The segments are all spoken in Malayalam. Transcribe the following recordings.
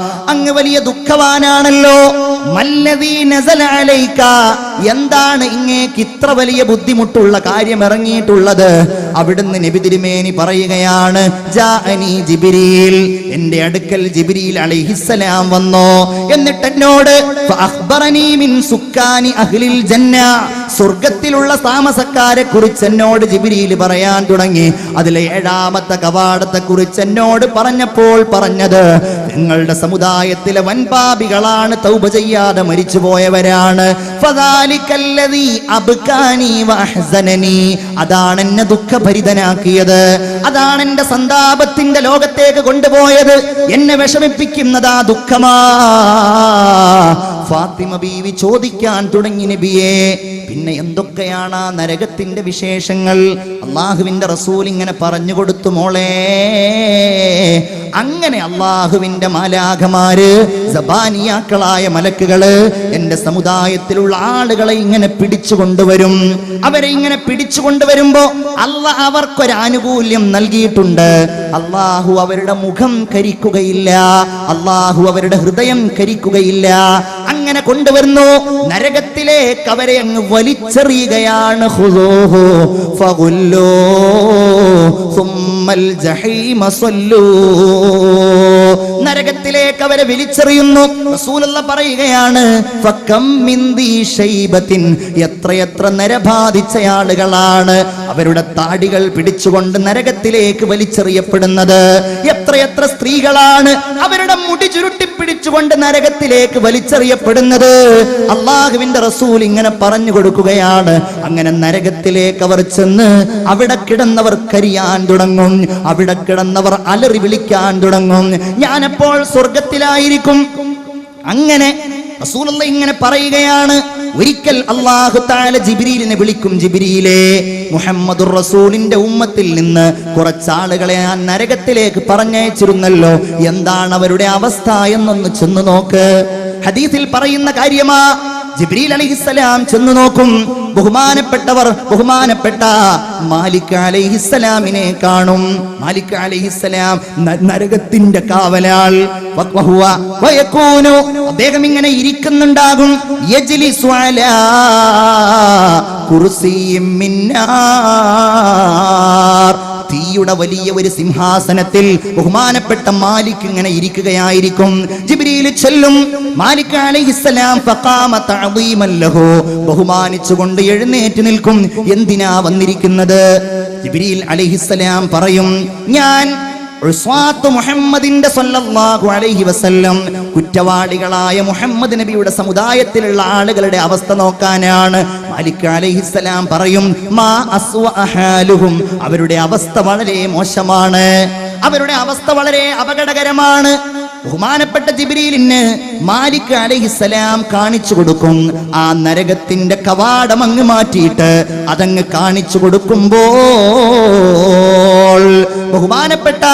അങ്ങ് വലിയ ദുഃഖവാനാണല്ലോ. എന്താണ് ഇങ്ങേക്ക് ഇത്ര വലിയ ബുദ്ധിമുട്ടുള്ള കാര്യം ഇറങ്ങിയിട്ടുള്ളത്? അവിടുന്ന് നബി തിരുമേനി പറയുകയാണ് എന്റെ അടുക്കൽ ജിബ്രീൽ അലൈഹിസ്സലാം വന്നു. എന്നിട്ട് എന്നോട് സ്വർഗത്തിലുള്ള താമസക്കാരെ കുറിച്ച് എന്നോട് ജിബിരിയിൽ പറയാൻ തുടങ്ങി. അതിലെ ഏഴാമത്തെ കവാടത്തെ കുറിച്ച് എന്നോട് പറഞ്ഞപ്പോൾ പറഞ്ഞത് നിങ്ങളുടെ സമുദായത്തിലെ വൻപാപികളാണ് തൗബ ചെയ്യാതെ മരിച്ചു പോയവരാണ് അതാണ് എന്നെ ദുഃഖഭരിതനാക്കിയത്. അതാണ് എന്റെ സന്താപത്തിന്റെ ലോകത്തേക്ക് കൊണ്ടുപോയത്. എന്നെ വിഷമിപ്പിക്കുന്നത് ആ ദുഃഖമാ. ഫാത്തിമ ബീവി ചോദിക്കാൻ തുടങ്ങി നബിയെ. പിന്നെ എന്തൊക്കെയാണ് ആ നരകത്തിന്റെ വിശേഷങ്ങൾ? അള്ളാഹുവിന്റെ റസൂൽ ഇങ്ങനെ പറഞ്ഞു കൊടുത്തു മോളെ. അങ്ങനെ അള്ളാഹുവിന്റെ മാലാഖമാര് സബാനിയാക്കളായ മലക്കുകൾ എന്റെ സമുദായത്തിലുള്ള ആളുകളെ ഇങ്ങനെ പിടിച്ചു കൊണ്ടുവരും. അവരെ ഇങ്ങനെ പിടിച്ചു കൊണ്ടുവരുമ്പോ അല്ല അവർക്കൊരു ആനുകൂല്യം നൽകിയിട്ടുണ്ട്. അള്ളാഹു അവരുടെ മുഖം കരിക്കുകയില്ല. അള്ളാഹു അവരുടെ ഹൃദയം കരിക്കുകയില്ല. അങ്ങനെ കൊണ്ടുവരുന്നു. നരകത്തിലേക്ക് അവരെ അങ്ങ് വലിച്ചെറിയുകയാണ് ഫഗുല്ലൂ സുമ്മൽ ജഹീമ സ്വല്ലൂ. നരകത്തിലേക്ക് അവരെ വിളിച്ചെറിയുന്നു. റസൂലുള്ള പറയുകയാണ് എത്രയെത്ര നരബാധിച്ച ആളുകളാണ് അവരുടെ താടികൾ പിടിച്ചുകൊണ്ട് നരകത്തിലേക്ക് വലിച്ചെറിയപ്പെടുന്നത്. എത്രയെത്ര സ്ത്രീകളാണ് അവരുടെ മുടി ചുരുട്ടി പിടിച്ചുകൊണ്ട് നരകത്തിലേക്ക് വലിച്ചെറിയപ്പെടുന്നത്. അള്ളാഹുവിന്റെ റസൂൽ ഇങ്ങനെ പറഞ്ഞു കൊടുക്കുകയാണ്. അങ്ങനെ നരകത്തിലേക്ക് അവർ ചെന്ന് അവിടെ കിടന്നവർ കരിയാൻ തുടങ്ങും അവിടെ കിടന്നവർ അലറി വിളിക്കാൻ തുടങ്ങും. ഞാനപ്പോൾ സ്വർഗത്തിലായിരിക്കും. അങ്ങനെ റസൂലുള്ള ഇങ്ങനെ പറയുകയാണ്. ഒരിക്കൽ അള്ളാഹു താല ജിബിരിലിനെ വിളിക്കും ജിബിരിയിലെ മുഹമ്മദ് റസൂലിന്റെ ഉമ്മത്തിൽ നിന്ന് കുറച്ചാളുകളെ ആ നരകത്തിലേക്ക് പറഞ്ഞയച്ചിരുന്നല്ലോ. എന്താണ് അവരുടെ അവസ്ഥ? എന്നൊന്ന് ചെന്ന് നോക്ക്. ഹദീസിൽ പറയുന്ന കാര്യമാ ജിബ്രീൽ അലഹിസ്സലാം ചെന്നു നോക്കും. ബഹുമാനപ്പെട്ടവർ ബഹുമാനപ്പെട്ട മാലിക് അലൈഹിസ്സലാമിനെ കാണും. മാലിക് അലഹിസ്സലാം നരകത്തിന്റെ കാവലാൾ. അദ്ദേഹം ഇങ്ങനെ ഇരിക്കുന്നുണ്ടാകും. യജ്ലിസു അലാ മിന്നാർ വലിയ ഒരു സിംഹാസനത്തിൽ ബഹുമാനപ്പെട്ട മാലിക് ഇങ്ങനെ ഇരിക്കുകയായിരിക്കും. ജിബ്രീൽ ചെല്ലും. മാലിക് അലൈഹിസ്സലാം ബഹുമാനിച്ചുകൊണ്ട് എഴുന്നേറ്റ് നിൽക്കും. എന്തിനാ വന്നിരിക്കുന്നത്? ജിബ്രീൽ അലൈഹിസ്സലാം പറയും ഞാൻ മുഹമ്മദിന്റെ സല്ലല്ലാഹു അലൈഹി വസല്ലം കുറ്റവാളികളായ മുഹമ്മദ് നബിയുടെ സമുദായത്തിലുള്ള ആളുകളുടെ അവസ്ഥ നോക്കാനാണ് മാലിക് അലൈഹിസ്സലാം പറയും മാ അസ്വഅഹാലുഹും അവരുടെ അവസ്ഥ വളരെ മോശമാണ്. അവരുടെ അവസ്ഥ വളരെ അപകടകരമാണ്. ബഹുമാനപ്പെട്ട ജിബിരിലിന് മാലിക് അലൈഹിസ്സലാം കാണിച്ചു കൊടുക്കും. ആ നരകത്തിന്റെ കവാടം അങ്ങ് മാറ്റിയിട്ട് അതങ്ങ് കാണിച്ചു ബഹുമാനപ്പെട്ട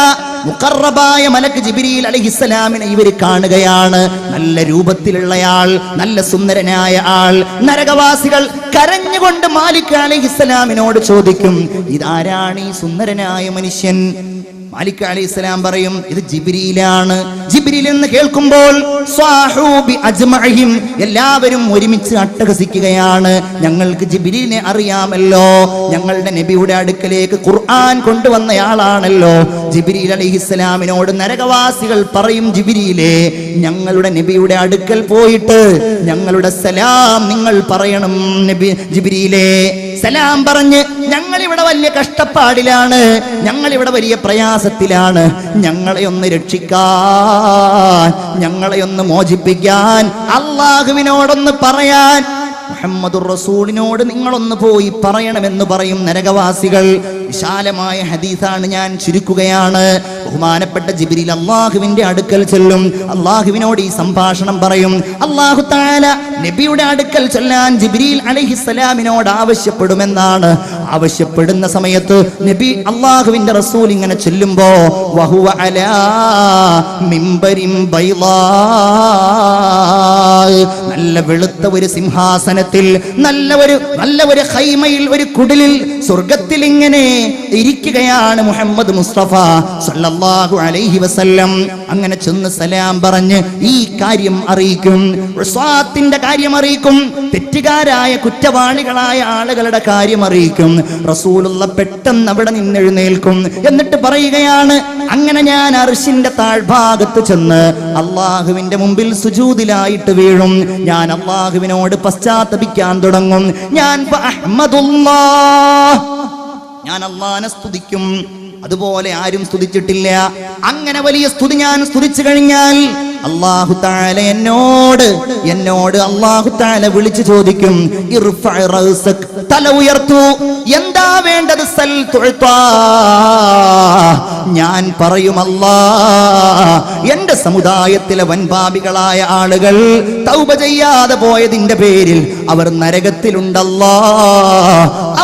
മുക്കറബായ മലക്ക് ജിബിരിയിൽ അലഹിസ്സലാമിനെ ഇവർ കാണുകയാണ്. നല്ല രൂപത്തിലുള്ളയാൾ നല്ല സുന്ദരനായ ആൾ. നരകവാസികൾ കരഞ്ഞുകൊണ്ട് മാലിക് അലഹിസ്സലാമിനോട് ചോദിക്കും ഇതാരാണ് ഈ സുന്ദരനായ മനുഷ്യൻ? മാലിക് അലി ഇസ്ലാം പറയും ഇത് ജിബ്രീലാണ്. ജിബ്രീൽ എന്ന് കേൾക്കുമ്പോൾ എല്ലാവരും ഒരുമിച്ച് അട്ടഹസിക്കുകയാണ്. ഞങ്ങൾക്ക് ജിബിരിനെ അറിയാമല്ലോ. ഞങ്ങളുടെ നബിയുടെ അടുക്കലേക്ക് ഖുർആൻ കൊണ്ടുവന്നയാളാണല്ലോ. ജിബിരിൽ അലി ഇസ്ലാമിനോട് നരകവാസികൾ പറയും ജിബിരിയിലെ ഞങ്ങളുടെ നബിയുടെ അടുക്കൽ പോയിട്ട് ഞങ്ങളുടെ സലാം നിങ്ങൾ പറയണം നബി ജിബ്രീലേ. സലാം പറഞ്ഞ് ഞങ്ങൾ ഇവിടെ വലിയ കഷ്ടപ്പാടിലാണ്. ഞങ്ങളിവിടെ വലിയ പ്രയാസത്തിലാണ്. ഞങ്ങളെ ഒന്ന് രക്ഷിക്കാൻ ഞങ്ങളെ ഒന്ന് മോചിപ്പിക്കാൻ അള്ളാഹുവിനോടൊന്ന് പറയാൻ മുഹമ്മദുർ റസൂലിനോട് നിങ്ങളൊന്ന് പോയി പറയണമെന്ന് പറയും നരകവാസികൾ. വിശാലമായ ഹദീസാണ് ഞാൻ ചുരുക്കുകയാണ്. ബഹുമാനപ്പെട്ട ജിബിരിൽ അള്ളാഹുവിന്റെ അടുക്കൽ ചെല്ലും. അള്ളാഹുവിനോട് ഈ സംഭാഷണം പറയും. അള്ളാഹു താല നബിയുടെ അടുക്കൽ ചെല്ലാൻ ജിബിരിൽ അലഹിസ്സലാമിനോട് ആവശ്യപ്പെടുമെന്നാണ്. ആവശ്യപ്പെടുന്ന സമയത്ത് നബി അള്ളാഹുവിന്റെ റസൂൽ ഇങ്ങനെ ചെല്ലുമ്പോ വഹുവ അലാ മിംബരിം ബൈളാ. നല്ല വെളുത്ത ഒരു സിംഹാസനത്തിൽ നല്ല ഒരു നല്ല ഒരു ഹൈമയിൽ ഒരു കുടിലിൽ സ്വർഗത്തിൽ ഇങ്ങനെ ഇരിക്കുകയാണ് മുഹമ്മദ് മുസ്തഫ സല്ലല്ലാഹു അലൈഹി വസല്ലം. അങ്ങനെ ചെന്ന് സലാം പറഞ്ഞ് ഈ കാര്യം അറിയിക്കും. റസ്വാത്തിന്റെ കാര്യം അറിയിക്കും. തെറ്റുകാരായ കുറ്റവാളികളായ ആളുകളുടെ കാര്യം അറിയിക്കും. റസൂലുള്ള പെട്ടെന്ന് അവിടെ നിന്നെഴുന്നേൽക്കും എന്നിട്ട് പറയുകയാണ് അങ്ങനെ ഞാൻ അർഷിന്റെ താഴ്ഭാഗത്ത് ചെന്ന് അള്ളാഹുവിന്റെ മുമ്പിൽ സുജൂതിലായിട്ട് വീഴും. ഞാൻ അള്ളാഹുവിനോട് പശ്ചാത്തപിക്കാൻ തുടങ്ങും. ഞാൻ ഞാൻ അള്ളാനെ സ്തുതിക്കും. അതുപോലെ ആരും സ്തുതിച്ചിട്ടില്ല. അങ്ങനെ വലിയ സ്തുതി ഞാൻ സ്തുതിച്ചു കഴിഞ്ഞാൽ അള്ളാഹു താല എന്നോട് എന്നോട് അള്ളാഹു താല വിളിച്ചു ചോദിക്കും. തല ഉയർത്തു എന്താ വേണ്ടത് സൽ. ഞാൻ പറയും അല്ലാ എന്റെ സമുദായത്തിലെ വൻപാപികളായ ആളുകൾ തൗപ ചെയ്യാതെ പോയതിന്റെ പേരിൽ അവർ നരകത്തിലുണ്ടല്ലാ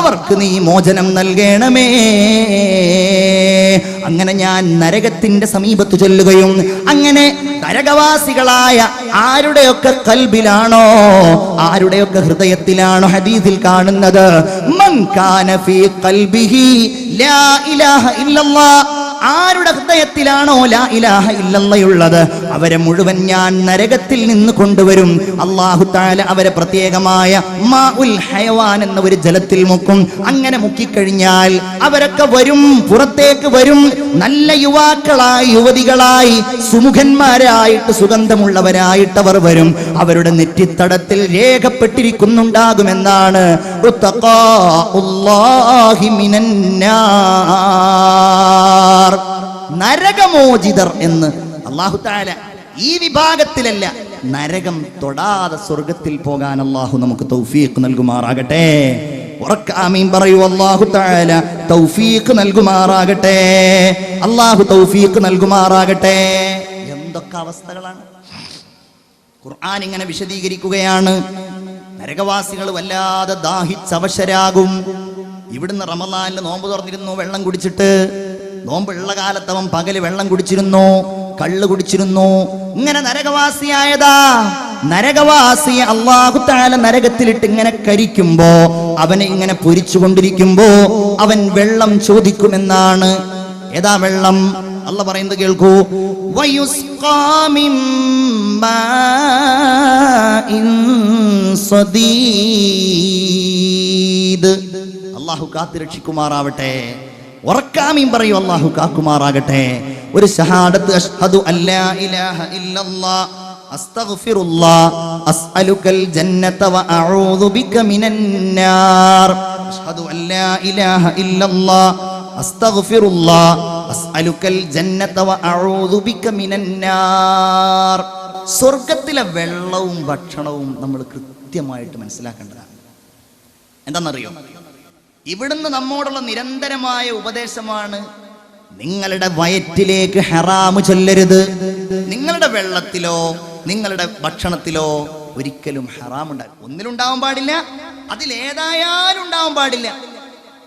അവർക്ക് നീ മോചനം നൽകണമേ അങ്ങനെ ഞാൻ നരകത്തിന്റെ സമീപത്ത് ചൊല്ലുകയും അങ്ങനെ നരകവാസികളായ ആരുടെയൊക്കെ കൽബിലാണോ ആരുടെയൊക്കെ ഹൃദയത്തിലാണോ ഹദീസിൽ കാണുന്നത്? മൻ ലാ ഇലാഹ ഇല്ലല്ലാഹ് ആരുടെ ഹൃദയത്തിലാണോ ലാ ഇലാഹ ഇല്ലല്ലയുള്ളത്? അവരെ മുഴുവൻ ഞാൻ നരകത്തിൽ നിന്ന് കൊണ്ടുവരും. അള്ളാഹു താല അവരെ പ്രത്യേകമായ മാ ഉൽ ഹയവാൻ എന്ന ഒരു ജലത്തിൽ മുക്കും. അങ്ങനെ മുക്കിക്കഴിഞ്ഞാൽ അവരൊക്കെ വരും പുറത്തേക്ക് വരും. നല്ല യുവാക്കളായി യുവതികളായി സുമുഖന്മാരായിട്ട് സുഗന്ധമുള്ളവരായിട്ട് അവർ വരും. അവരുടെ നെറ്റിത്തടത്തിൽ രേഖപ്പെട്ടിരിക്കുന്നുണ്ടാകുമെന്നാണ്. ഉത്തഖാഉല്ലാഹി മിനന്നാർ. നരകമോചിതർ എന്ന് അള്ളാഹു താല ഈ വിഭാഗത്തിലല്ല നരകം തൊടാതെ സ്വർഗത്തിൽ പോകാൻ അള്ളാഹു നമുക്ക് തൗഫീഖ് നൽകുമാറാകട്ടെ. ഉറക്കാമീൻ പറയൂ അള്ളാഹു താല തൗഫീഖ് നൽകുമാറാകട്ടെ. അള്ളാഹു തൗഫീഖ് നൽകുമാറാകട്ടെ. എന്തൊക്കെ അവസ്ഥകളാണ്? ഖുർആൻ ഇങ്ങനെ വിശദീകരിക്കുകയാണ്. നരകവാസികൾ വല്ലാതെ ദാഹിച്ചവശരാകും. ഇവിടുന്ന് റമദാനിൽ നോമ്പ് തുറന്നിരുന്നു വെള്ളം കുടിച്ചിട്ട് നോമ്പുള്ള കാലത്ത് അവൻ പകൽ വെള്ളം കുടിച്ചിരുന്നു കള്ള് കുടിച്ചിരുന്നു. ഇങ്ങനെ നരകവാസിയായതാ. നരകവാസിയെ അള്ളാഹുത്താല നരകത്തിലിട്ട് ഇങ്ങനെ കരിക്കുമ്പോ അവനെ ഇങ്ങനെ പൊരിച്ചുകൊണ്ടിരിക്കുമ്പോ അവൻ വെള്ളം ചോദിക്കുമെന്നാണ്. ഏതാ വെള്ളം? അല്ല പറയുന്നത് കേൾക്കൂ. അള്ളാഹു കാത്തുരക്ഷിക്കുമാറാവട്ടെ. ഉറക്കാമീൻ പറയൂ അള്ളാഹു കാക്കുമാറാകട്ടെ. ഒരു ഷഹാദത്ത് അഷ്ഹദു അല്ലാ ഇലാഹ ഇല്ലല്ലാ അസ്തഗ്ഫിറുല്ലാ അസ്അലുക്കൽ ജന്നത വഅഊദു ബിക മിനന്നാർ അഷ്ഹദു അല്ലാ ഇലാഹ ഇല്ലല്ലാ അസ്തഗ്ഫിറുല്ലാ അസ്അലുക്കൽ ജന്നത വഅഊദു ബിക മിനന്നാർ സ്വർഗത്തിലെ വെള്ളവും ഭക്ഷണവും നമ്മൾ കൃത്യമായിട്ട് മനസ്സിലാക്കേണ്ടതാണ്. എന്താണെന്നറിയോ? ഇവിടുന്ന് നമ്മോടുള്ള നിരന്തരമായ ഉപദേശമാണ് നിങ്ങളുടെ വയറ്റിലേക്ക് ഹെറാമ് ചൊല്ലരുത്. നിങ്ങളുടെ വെള്ളത്തിലോ നിങ്ങളുടെ ഭക്ഷണത്തിലോ ഒരിക്കലും ഹറാം ഉണ്ടാകും ഒന്നിലുണ്ടാവാൻ പാടില്ല അതിലേതായാലും ഉണ്ടാവാൻ പാടില്ല.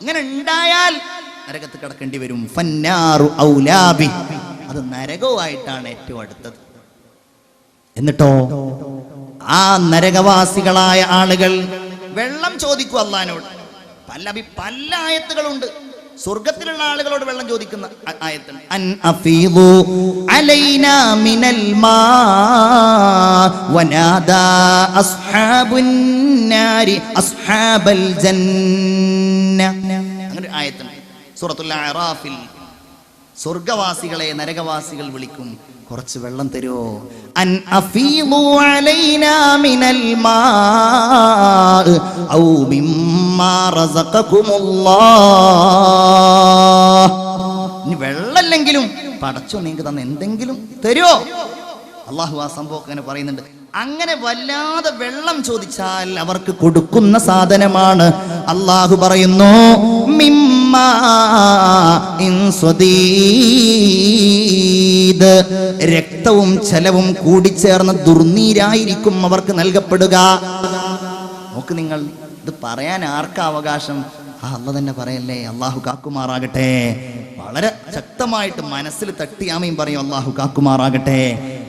ഇങ്ങനെ ഉണ്ടായാൽ നരകത്ത് കിടക്കേണ്ടി വരും. ഫന്നാറു ഔലാബി. അത് നരകവുമായിട്ടാണ് ഏറ്റവും അടുത്തത്. എന്നിട്ടോ ആ നരകവാസികളായ ആളുകൾ വെള്ളം ചോദിക്കും അള്ളഹാനോട്. പല പല ആയത്തുകളുണ്ട്. സ്വർഗത്തിലുള്ള ആളുകളോട് വെള്ളം ചോദിക്കുന്ന ആയത്തുണ്ട്. അൻ അഫീദു മിനൽ മാ വനാദാ അസ്ഹാബൽ ജന്ന. ആയത്തുണ്ട്. സൂറത്തുൽ സ്വർഗവാസികളെ നരകവാസികൾ വിളിക്കും. കുറച്ച് വെള്ളം തരുമോ അൻ അഫീദു അലൈനാ മിനൽ മാ ഔ മിമ്മാ റസഖകുമുല്ലാഹ്. ഇനി വെള്ളമില്ലെങ്കിലും പടച്ചോ നിങ്ങൾക്ക് തന്ന എന്തെങ്കിലും തരുമോ അള്ളാഹു ആ സംഭവം അങ്ങനെ പറയുന്നുണ്ട്. അങ്ങനെ വല്ലാതെ വെള്ളം ചോദിച്ചാൽ അവർക്ക് കൊടുക്കുന്ന സാധനമാണ്. അള്ളാഹു പറയുന്നു മിമ്മാ. രക്തവും ചലവും കൂടിച്ചേർന്ന് ദുർനീരായിരിക്കും അവർക്ക് നൽകപ്പെടുക. നോക്ക് നിങ്ങൾ ഇത് പറയാൻ ആർക്കാ അവകാശം? അല്ല തന്നെ പറയല്ലേ അള്ളാഹു കാക്കുമാറാകട്ടെ. വളരെ ശക്തമായിട്ട് മനസ്സിൽ തട്ടിയാമയും പറയും അള്ളാഹു കാക്കുമാറാകട്ടെ.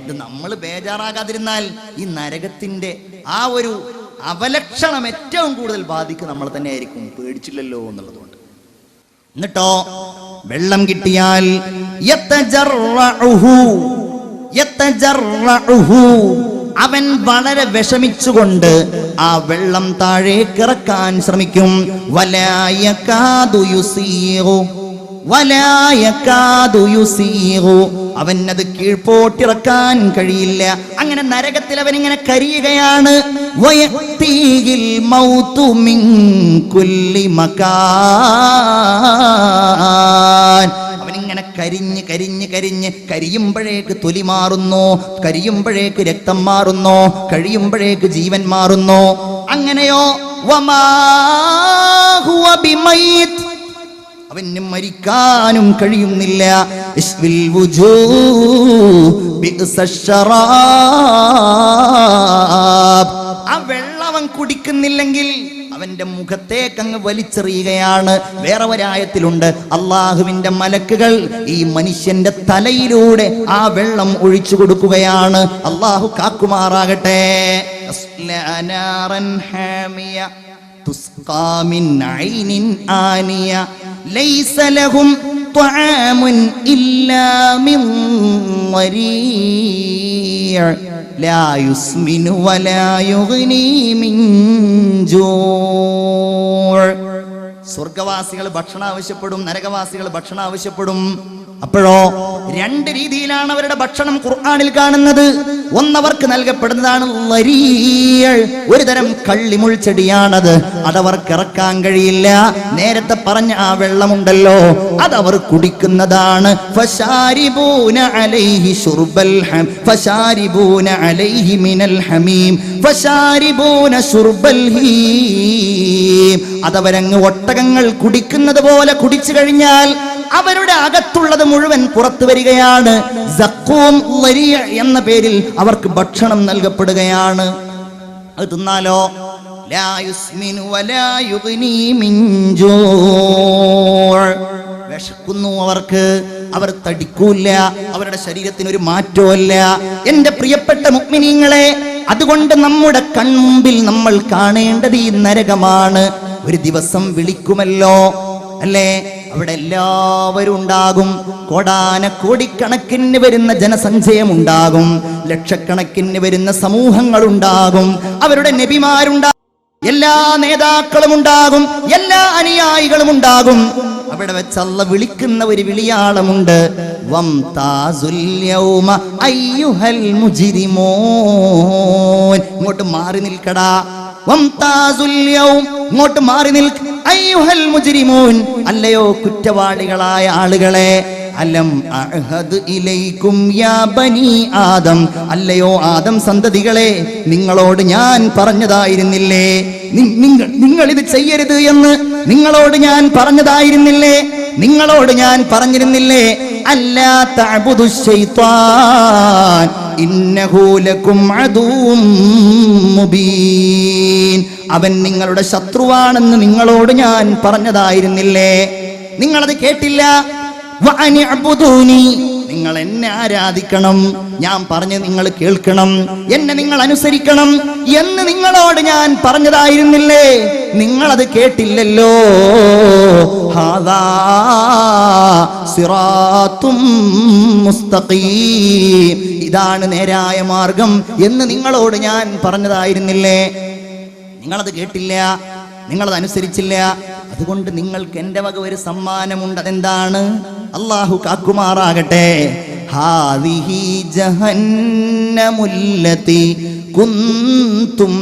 ഇത് നമ്മൾ ബേജാറാകാതിരുന്നാൽ ഈ നരകത്തിന്റെ ആ ഒരു അവലക്ഷണം ഏറ്റവും കൂടുതൽ ബാധിക്കുക നമ്മൾ തന്നെ ആയിരിക്കും. പേടിച്ചില്ലല്ലോ എന്നുള്ളതുകൊണ്ട് എന്നിട്ടോ വെള്ളം കിട്ടിയാൽ. അവൻ വളരെ വിഷമിച്ചുകൊണ്ട് ആ വെള്ളം താഴേക്കിറക്കാൻ ശ്രമിക്കും വലായകാദു യുസീറു. യുസീറു. അവനത് കീഴ്പോട്ടിറക്കാൻ കഴിയില്ല അങ്ങനെ നരകത്തിൽ അവൻ ഇങ്ങനെ കരിയുകയാണ് അവനിങ്ങനെ കരിഞ്ഞ് കരിഞ്ഞ് കരിഞ്ഞ് കരിയുമ്പോഴേക്ക് തൊലി മാറുന്നു കരിയുമ്പോഴേക്ക് രക്തം മാറുന്നു കഴിയുമ്പോഴേക്ക് ജീവൻ മാറുന്നു അങ്ങനെയോ വമാ ഹുവ. അവന് മരിക്കാനും കഴിയുന്നില്ല. ആ വെള്ളം കുടിക്കുന്നില്ലെങ്കിൽ അവന്റെ മുഖത്തേക്ക് അങ്ങ് വലിച്ചെറിയുകയാണ്. വേറെ ഒരായത്തിലുണ്ട്. അള്ളാഹുവിന്റെ മലക്കുകൾ ഈ മനുഷ്യന്റെ തലയിലൂടെ ആ വെള്ളം ഒഴിച്ചു കൊടുക്കുകയാണ്. അള്ളാഹു കാക്കുമാറാകട്ടെ. തുസ്കാമിൻ നാറൻ ഹാമിയ تسقى من عين آنية ليس لهم طعام إلا من ضريع لا يسمن ولا يغني من جوع സ്വർഗവാസികൾ ഭക്ഷണം ആവശ്യപ്പെടും നരകവാസികൾ ഭക്ഷണം ആവശ്യപ്പെടും അപ്പോഴോ രണ്ട് രീതിയിലാണ് അവരുടെ ഭക്ഷണം ഖുർആാനിൽ കാണുന്നത്. ഒന്നവർക്ക് നൽകപ്പെടുന്നതാണ്. ഒരു തരം കള്ളിമുൾ ചെടിയാണത്. അതവർക്ക് ഇറക്കാൻ കഴിയില്ല. നേരത്തെ പറഞ്ഞ ആ വെള്ളമുണ്ടല്ലോ. അതവർ കുടിക്കുന്നതാണ്. അതവരങ്ങ് ഒട്ടകങ്ങൾ കുടിക്കുന്നത് പോലെ കുടിച്ചു കഴിഞ്ഞാൽ അവരുടെ അകത്തുള്ളത് മുഴുവൻ പുറത്തു വരികയാണ്. എന്ന പേരിൽ അവർക്ക് ഭക്ഷണം നൽകപ്പെടുകയാണ്. അത് തിന്നാലോ? വിശക്കുന്നു അവർക്ക്. അവർ തടിക്കൂല്ല. അവരുടെ ശരീരത്തിന് ഒരു മാറ്റമല്ല എന്റെ പ്രിയപ്പെട്ട മുക്മിനീങ്ങളെ അതുകൊണ്ട് നമ്മുടെ കൺമുമ്പിൽ നമ്മൾ കാണേണ്ടത് ഈ നരകമാണ്. ഒരു ദിവസം വിളിക്കുമല്ലോ? അല്ലേ? അവിടെ എല്ലാവരും ഉണ്ടാകും. കോടാന കോടിക്കണക്കിന് വരുന്ന ജനസഞ്ചയം ഉണ്ടാകും ലക്ഷക്കണക്കിന് വരുന്ന സമൂഹങ്ങൾ ഉണ്ടാകും അവരുടെ നബിമാരുണ്ടാകും. എല്ലാ നേതാക്കളും ഉണ്ടാകും. എല്ലാ അനുയായികളും ഉണ്ടാകും. അവിടെ വെച്ച് വിളിക്കുന്ന ഒരു വിളിയാളമുണ്ട്. വം യൗമ അയ്യുഹൽ മുജ്രിമൂൻ. ഇങ്ങോട്ട് മാറി നിൽക്കടാ. വം യൗം. ഇങ്ങോട്ട് മാറി നിൽക്ക് അയ്യുഹൽ മുജ്രിമൂൻ. അല്ലയോ കുറ്റവാളികളായ ആളുകളെ അലം അഹദ് ഇലൈക്കും യാ ബനി ആദം. അല്ലയോ ആദം സന്തതികളെ നിങ്ങളോട് ഞാൻ പറഞ്ഞതായിരുന്നില്ലേ? നിങ്ങൾ നിങ്ങൾ ഇത് ചെയ്യരുത് എന്ന് നിങ്ങളോട് ഞാൻ പറഞ്ഞതായിരുന്നില്ലേ? നിങ്ങളോട് ഞാൻ പറഞ്ഞിരുന്നില്ലേ? അല്ലാത്ത ഇന്നഹൂലക്കും അദുവും മുബീൻ. അവൻ നിങ്ങളുടെ ശത്രുവാണെന്ന് നിങ്ങളോട് ഞാൻ പറഞ്ഞതായിരുന്നില്ലേ? നിങ്ങളത് കേട്ടില്ല. നിങ്ങൾ എന്നെ ആരാധിക്കണം ഞാൻ പറഞ്ഞ് നിങ്ങൾ കേൾക്കണം എന്നെ നിങ്ങൾ അനുസരിക്കണം എന്ന് നിങ്ങളോട് ഞാൻ പറഞ്ഞതായിരുന്നില്ലേ? നിങ്ങളത് കേട്ടില്ലല്ലോ. ഇതാണ് നേരായ മാർഗം എന്ന് നിങ്ങളോട് ഞാൻ പറഞ്ഞതായിരുന്നില്ലേ? നിങ്ങളത് കേട്ടില്ല നിങ്ങളത് അനുസരിച്ചില്ല. അതുകൊണ്ട് നിങ്ങൾക്ക് എന്റെ വക ഒരു സമ്മാനമുണ്ട്. അതെന്താണ്? അള്ളാഹു കാക്കുമാറാകട്ടെ. ഹാദിഹി കുന്തും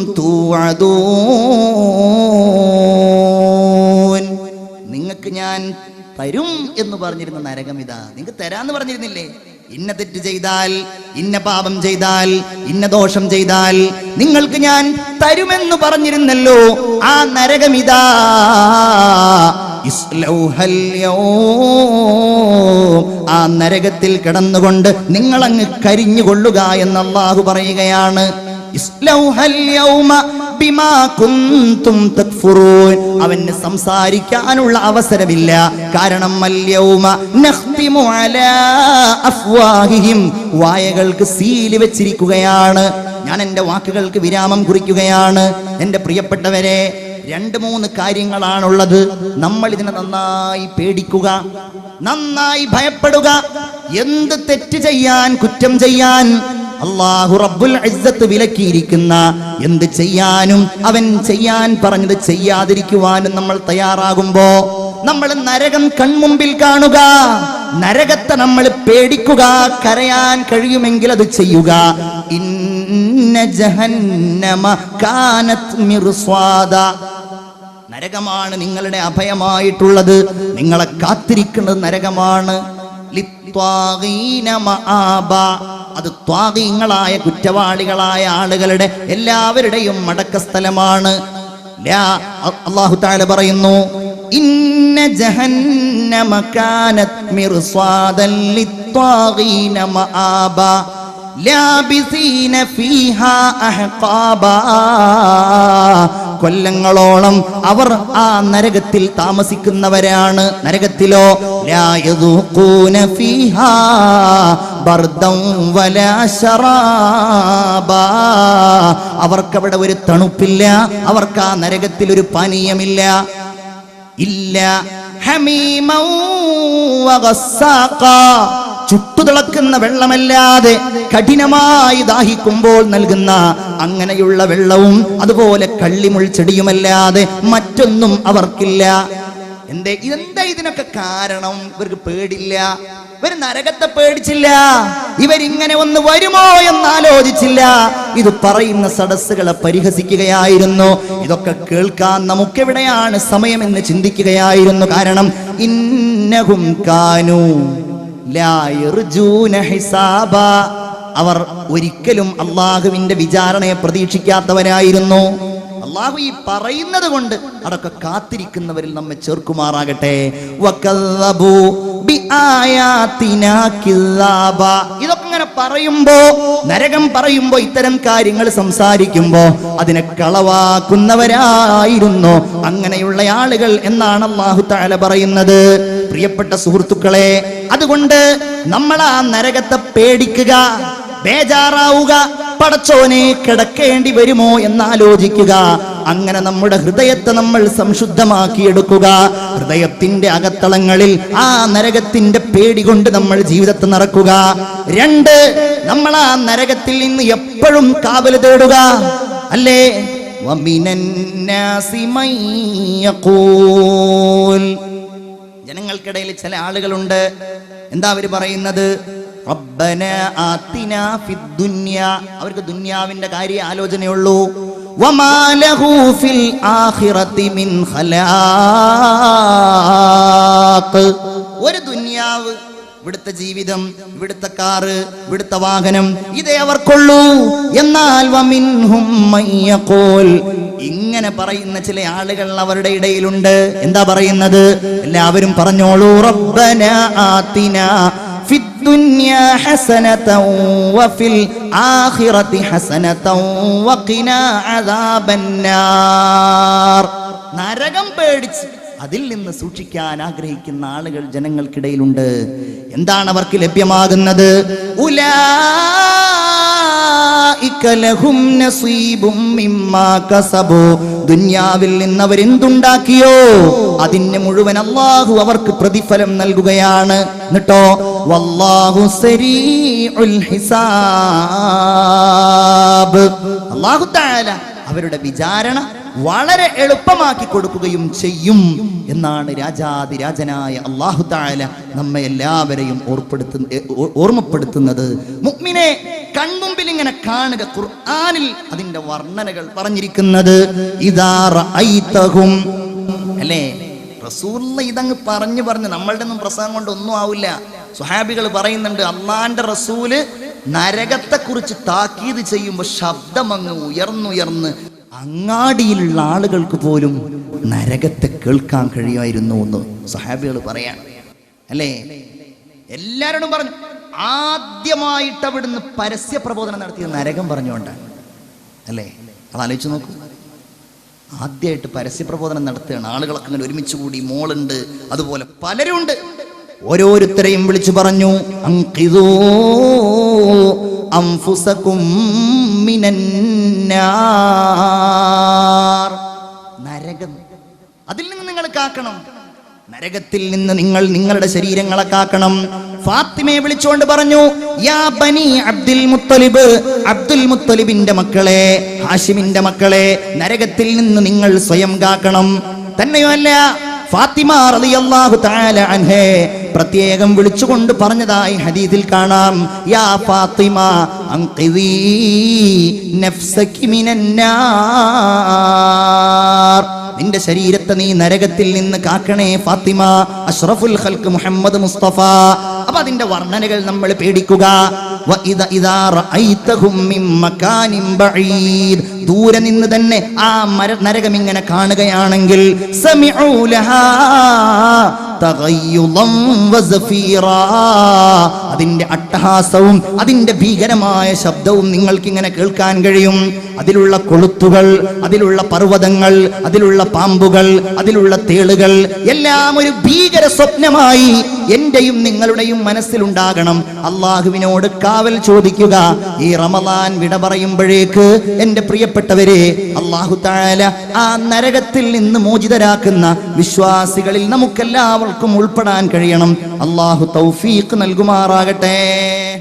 നിങ്ങൾക്ക് ഞാൻ തരും എന്ന് പറഞ്ഞിരുന്ന നരകം ഇതാ. നിങ്ങൾക്ക് തരാന്ന് പറഞ്ഞിരുന്നില്ലേ? ഇന്ന തെറ്റ് ചെയ്താൽ ഇന്ന പാപം ചെയ്താൽ ഇന്ന ദോഷം ചെയ്താൽ നിങ്ങൾക്ക് ഞാൻ തരുമെന്ന് പറഞ്ഞിരുന്നല്ലോ. ആ നരകമിതാ. ആ നരകത്തിൽ കിടന്നുകൊണ്ട് നിങ്ങളങ്ങ് കരിഞ്ഞുകൊള്ളുക എന്ന് പറയുകയാണ്. അവന് സംസാരിക്കാനുള്ള അവസരമില്ല. കാരണം വായകൾക്ക് സീൽ വെച്ചിരിക്കുകയാണ്. ഞാൻ എന്റെ വാക്കുകൾക്ക് വിരാമം കുറിക്കുകയാണ്. എന്റെ പ്രിയപ്പെട്ടവരെ രണ്ട് മൂന്ന് കാര്യങ്ങളാണുള്ളത്. നമ്മൾ ഇതിനെ നന്നായി പേടിക്കുക നന്നായി ഭയപ്പെടുക. എന്ത് തെറ്റ് ചെയ്യാൻ കുറ്റം ചെയ്യാൻ അള്ളാഹു റബ്ബുൽ ഇസ്സത്ത് വിലക്കിയിരിക്കുന്ന എന്ത് ചെയ്യാനും അവൻ ചെയ്യാൻ പറഞ്ഞത് ചെയ്യാതിരിക്കുവാനും നമ്മൾ തയ്യാറാകുമ്പോ നമ്മൾ നരകം കൺമുമ്പിൽ കാണുക നരകത്തെ നമ്മൾ പേടിക്കുക കരയാൻ കഴിയുമെങ്കിൽ അത് ചെയ്യുക. ഇന്ന ജഹന്നമ നരകമാണ് നിങ്ങളുടെ അഭയമായിട്ടുള്ളത് നിങ്ങളെ കാത്തിരിക്കുന്നത് നരകമാണ്. ലിത്വാഗീന മആബ. അത് ത്വാദീങ്ങളായ കുറ്റവാളികളായ ആളുകളുടെ എല്ലാവരുടെയും മടക്ക സ്ഥലമാണ് ലാ, അല്ലാഹു താല പറയുന്നു ഇന്ന ജഹന്നമ അഹ്ഖാബ കൊല്ലങ്ങളോളം അവർ ആ നരകത്തിൽ താമസിക്കുന്നവരാണ് നരകത്തിലോ ലാ യദൂഖൂന ഫീഹാ. അവർക്കവിടെ ഒരു തണുപ്പില്ല അവർക്ക് ആ നരകത്തിൽ ഒരു പാനീയമില്ല. ഇല്ല. ചുട്ടുതിളക്കുന്ന വെള്ളമല്ലാതെ കഠിനമായി ദാഹിക്കുമ്പോൾ നൽകുന്ന അങ്ങനെയുള്ള വെള്ളവും അതുപോലെ കള്ളിമുൾ ചെടിയുമല്ലാതെ മറ്റൊന്നും അവർക്കില്ല. എന്തേ ഇതെന്താ ഇതിനൊക്കെ കാരണം? ഇവർക്ക് പേടില്ല. ഇവർ നരകത്തെ പേടിച്ചില്ല. ഇവരിങ്ങനെ ഒന്ന് വരുമോ എന്ന് ആലോചിച്ചില്ല. ഇത് പറയുന്ന സദസ്സുകളെ പരിഹസിക്കുകയായിരുന്നു. ഇതൊക്കെ കേൾക്കാൻ നമുക്കെവിടെയാണ് സമയമെന്ന് ചിന്തിക്കുകയായിരുന്നു. കാരണം ഇന്നഹും കാനു ഹിസാബ. അവർ ഒരിക്കലും അള്ളാഹുവിന്റെ വിചാരണയെ പ്രതീക്ഷിക്കാത്തവരായിരുന്നു. അള്ളാഹു ഈ പറയുന്നത് കൊണ്ട് അതൊക്കെ കാത്തിരിക്കുന്നവരിൽ നമ്മെ ചേർക്കുമാറാകട്ടെ. ഇതൊക്കെ ഇങ്ങനെ പറയുമ്പോ നരകം പറയുമ്പോ ഇത്തരം കാര്യങ്ങൾ സംസാരിക്കുമ്പോ അതിനെ കളവാക്കുന്നവരായിരുന്നു. അങ്ങനെയുള്ള ആളുകൾ എന്നാണ് അള്ളാഹു താല പറയുന്നത്. പ്രിയപ്പെട്ട സുഹൃത്തുക്കളെ അതുകൊണ്ട് നമ്മൾ ആ നരകത്തെ പേടിക്കുക. ബേജാറാവുക. പടച്ചോനെ കിടക്കേണ്ടി വരുമോ എന്നാലോചിക്കുക. അങ്ങനെ നമ്മുടെ ഹൃദയത്തെ നമ്മൾ സംശുദ്ധമാക്കിയെടുക്കുക. ഹൃദയത്തിന്റെ അകത്തളങ്ങളിൽ ആ നരകത്തിന്റെ പേടി കൊണ്ട് നമ്മൾ ജീവിതത്തെ നടക്കുക. രണ്ട് നമ്മൾ ആ നരകത്തിൽ നിന്ന് എപ്പോഴും കാവൽ തേടുക. അല്ലേ? ജനങ്ങൾക്കിടയിൽ ചില ആളുകളുണ്ട്. എന്താ അവർ പറയുന്നത്? റബ്ബന ആത്തിന ഫിദ് അവർക്ക് ദുനിയാവിന്റെ കാര്യ ആലോചനയുള്ളൂ. വമാ ലഹു ഫിൽ ആഖിറതി മിൻ ഖലാഖ്. ഒരു ദുനിയാവ് ഇവിടുത്തെ ജീവിതം ഇവിടുത്തെ കാറ് ഇവിടുത്തെ വാഹനം ഇതേ അവർക്കുള്ളൂ. എന്നാൽ ഇങ്ങനെ പറയുന്ന ചില ആളുകൾ അവരുടെ ഇടയിലുണ്ട്. എന്താ പറയുന്നത്? എല്ലാവരും പറഞ്ഞോളൂ റബ്ബന ആതിന حسنة وفي الآخرة حسنة وقنا عذاب النار. നരകം പേടിച്ച് അതിൽ നിന്ന് സൂക്ഷിക്കാൻ ആഗ്രഹിക്കുന്ന ആളുകൾ ജനങ്ങൾക്കിടയിലുണ്ട്. എന്താണ് അവർക്ക് ലഭ്യമാകുന്നത്. ദുന്യാവിൽ നിന്ന് അവരെന്തുണ്ടാക്കിയോ അതിന് മുഴുവൻ അള്ളാഹു അവർക്ക് പ്രതിഫലം നൽകുകയാണ്. എന്നിട്ടോ? വല്ലാഹു സരീഉൽ ഹിസാബ്. അല്ലാഹു തആല അവരുടെ വിചാരണ വളരെ എളുപ്പമാക്കി കൊടുക്കുകയും ചെയ്യും എന്നാണ് രാജാതിരാജനായ അള്ളാഹു താല നമ്മെ എല്ലാവരെയും ഓർപ്പെടുത്തു ഓർമ്മപ്പെടുത്തുന്നത്. മുഅ്മിനെ കൺമുമ്പിൽ ഇങ്ങനെ കാണുക ഖുർആാനിൽ അതിന്റെ വർണനകൾ പറഞ്ഞിരിക്കുന്നത് ഇതാറും അല്ലേ? റസൂല്ല ഇതങ്ങ് പറഞ്ഞു പറഞ്ഞു നമ്മളുടെ ഒന്നും പ്രസംഗം കൊണ്ട് ഒന്നും ആവില്ല. സുഹാബികൾ പറയുന്നുണ്ട് അള്ളാന്റെ റസൂൽ നരകത്തെ കുറിച്ച് താക്കീത് ചെയ്യുമ്പോൾ ശബ്ദം അങ്ങ് ഉയർന്നുയർന്ന് അങ്ങാടിയിലുള്ള ആളുകൾക്ക് പോലും നരകത്തെ കേൾക്കാൻ കഴിയുമായിരുന്നു എന്ന് സഹാബികൾ പറയാണ്. അല്ലേ? എല്ലാവരോടും പറഞ്ഞു ആദ്യമായിട്ട് അവിടുന്ന് പരസ്യ പ്രബോധനം നടത്തിയ നരകം പറഞ്ഞുകൊണ്ടാണ്. അല്ലേ? അത് ആലോചിച്ച് നോക്കൂ. ആദ്യമായിട്ട് പരസ്യ പ്രബോധനം നടത്തുകയാണ് ആളുകളൊക്കെ അങ്ങനെ ഒരുമിച്ച് കൂടി മോളുണ്ട് അതുപോലെ പലരും ഉണ്ട് ഓരോരുത്തരെയും വിളിച്ചു പറഞ്ഞു. നരകം. അതിൽ നിന്ന് നിങ്ങൾ കാക്കണം. നരകത്തിൽ നിന്ന് നിങ്ങൾ നിങ്ങളുടെ ശരീരങ്ങളെ കാക്കണം. ഫാത്തിമയെ വിളിച്ചുകൊണ്ട് പറഞ്ഞു യാ ബനി അബ്ദുൽ മുത്തലിബ് അബ്ദുൽ മുത്തലിബിന്റെ മക്കളെ ഹാഷിമിന്റെ മക്കളെ നരകത്തിൽ നിന്ന് നിങ്ങൾ സ്വയം കാക്കണം. തന്നെയുമല്ല ഫാത്തിമ റളിയല്ലാഹു തആല അൻഹേ പ്രത്യേകം വിളിച്ചുകൊണ്ട് പറഞ്ഞതായി ഹദീസിൽ കാണാം. യാ ഫാത്തിമ അൻഖിദീ നഫ്സകി മിനന്നാർ. നിന്റെ ശരീരത്തെ നീ നരകത്തിൽ നിന്ന് കാക്കണേ ഫാത്തിമ. അഷ്റഫുൽ ഖൽക്ക് മുഹമ്മദ് മുസ്തഫ. അപ്പൊ അതിന്റെ വർണനകൾ നമ്മൾ പേടിക്കുക. ദൂരെ നിന്ന് തന്നെ ആ മര നരകം ഇങ്ങനെ കാണുകയാണെങ്കിൽ അതിന്റെ അട്ടഹാസവും അതിന്റെ ഭീകരമായ ശബ്ദവും നിങ്ങൾക്ക് ഇങ്ങനെ കേൾക്കാൻ കഴിയും. അതിലുള്ള കൊളുത്തുകൾ അതിലുള്ള പർവതങ്ങൾ അതിലുള്ള പാമ്പുകൾ അതിലുള്ള തേളുകൾ എല്ലാം ഒരു ഭീകര സ്വപ്നമായി എന്റെയും നിങ്ങളുടെയും മനസ്സിലുണ്ടാകണം. അള്ളാഹുവിനോട് കാവൽ ചോദിക്കുക. ഈ റമദാൻ വിട പറയുമ്പോഴേക്ക് എന്റെ പ്രിയപ്പെട്ടവരെ അള്ളാഹു താല ആ നരകത്തിൽ നിന്ന് മോചിതരാക്കുന്ന വിശ്വാസികളിൽ നമുക്കെല്ലാവർക്കും ഉൾപ്പെടാൻ കഴിയണം. അള്ളാഹു തൗഫീഖ് നൽകുമാറാകട്ടെ.